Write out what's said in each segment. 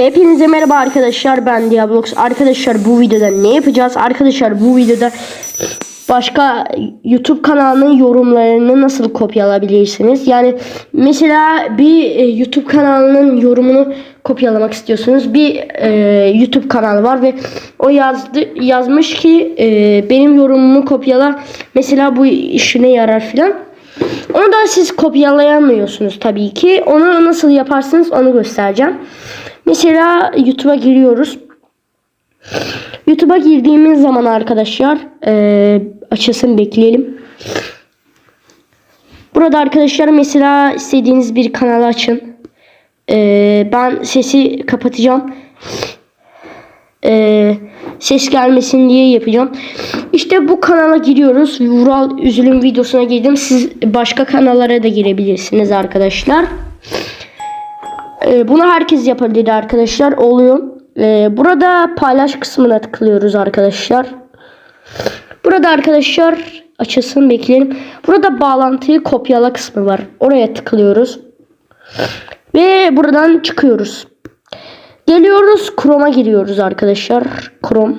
Hepinize merhaba arkadaşlar ben Diablox. Arkadaşlar bu videoda ne yapacağız? Arkadaşlar bu videoda başka YouTube kanalının yorumlarını nasıl kopyalayabilirsiniz? Yani mesela bir e, YouTube kanalının yorumunu kopyalamak istiyorsunuz. Bir e, YouTube kanalı var ve o yazdı yazmış ki e, benim yorumumu kopyala. Mesela bu işine yarar filan. Onu da siz kopyalayamıyorsunuz tabii ki. Onu nasıl yaparsınız onu göstereceğim. Mesela YouTube'a giriyoruz. YouTube'a girdiğimiz zaman arkadaşlar eee açılsın bekleyelim. Burada arkadaşlar mesela istediğiniz bir kanal açın. Eee, ben sesi kapatacağım. Eee, ses gelmesin diye yapacağım. İşte bu kanala giriyoruz. Vural Üzülüm videosuna girdim. Siz başka kanallara da girebilirsiniz arkadaşlar. Ee, bunu herkes yapabilir arkadaşlar. Oluyor. Ee, burada paylaş kısmına tıklıyoruz arkadaşlar. Burada arkadaşlar açılsın bekleyelim. Burada bağlantıyı kopyala kısmı var. Oraya tıklıyoruz. Ve buradan çıkıyoruz. Geliyoruz Chrome'a giriyoruz arkadaşlar. Chrome.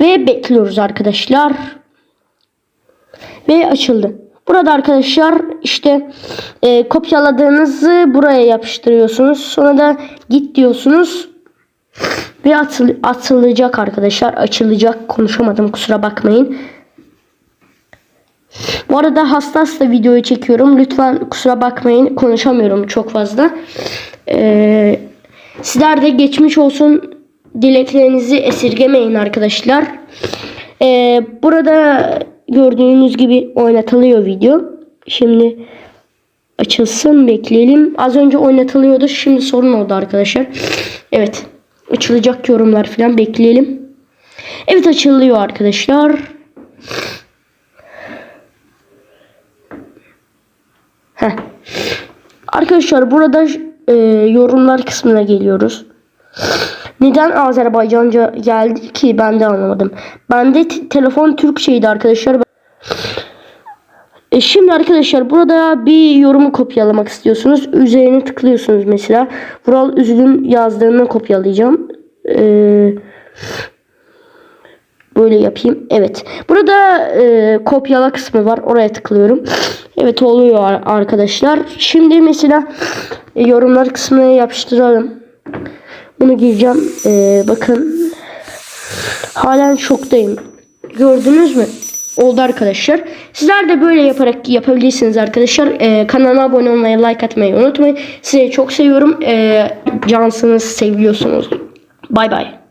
Ve bekliyoruz arkadaşlar. Ve açıldı. Burada arkadaşlar işte e, kopyaladığınızı buraya yapıştırıyorsunuz. Sonra da git diyorsunuz. Ve atıl, atılacak arkadaşlar. Açılacak. Konuşamadım kusura bakmayın. Bu arada hasta hasta videoyu çekiyorum. Lütfen kusura bakmayın. Konuşamıyorum çok fazla. Ee, sizler de geçmiş olsun dileklerinizi esirgemeyin arkadaşlar. Ee, burada gördüğünüz gibi oynatılıyor video. Şimdi açılsın bekleyelim. Az önce oynatılıyordu. Şimdi sorun oldu arkadaşlar. Evet. Açılacak yorumlar falan bekleyelim. Evet açılıyor arkadaşlar. Heh. Arkadaşlar burada e, yorumlar kısmına geliyoruz. Neden Azerbaycanca geldi ki ben de anlamadım. Bende telefon Türkçeydi arkadaşlar. E şimdi arkadaşlar burada bir yorumu kopyalamak istiyorsunuz. Üzerine tıklıyorsunuz mesela. Vural Üzül'ün yazdığını kopyalayacağım. Ee, böyle yapayım. Evet. Burada e, kopyala kısmı var. Oraya tıklıyorum. Evet oluyor ar- arkadaşlar. Şimdi mesela e, yorumlar kısmına yapıştıralım. Bunu gireceğim. Ee, bakın. Halen şoktayım. Gördünüz mü? Oldu arkadaşlar. Sizler de böyle yaparak yapabilirsiniz arkadaşlar. Ee, kanalıma abone olmayı, like atmayı unutmayın. Sizi çok seviyorum. Ee, cansınız, seviyorsunuz. Bay bay.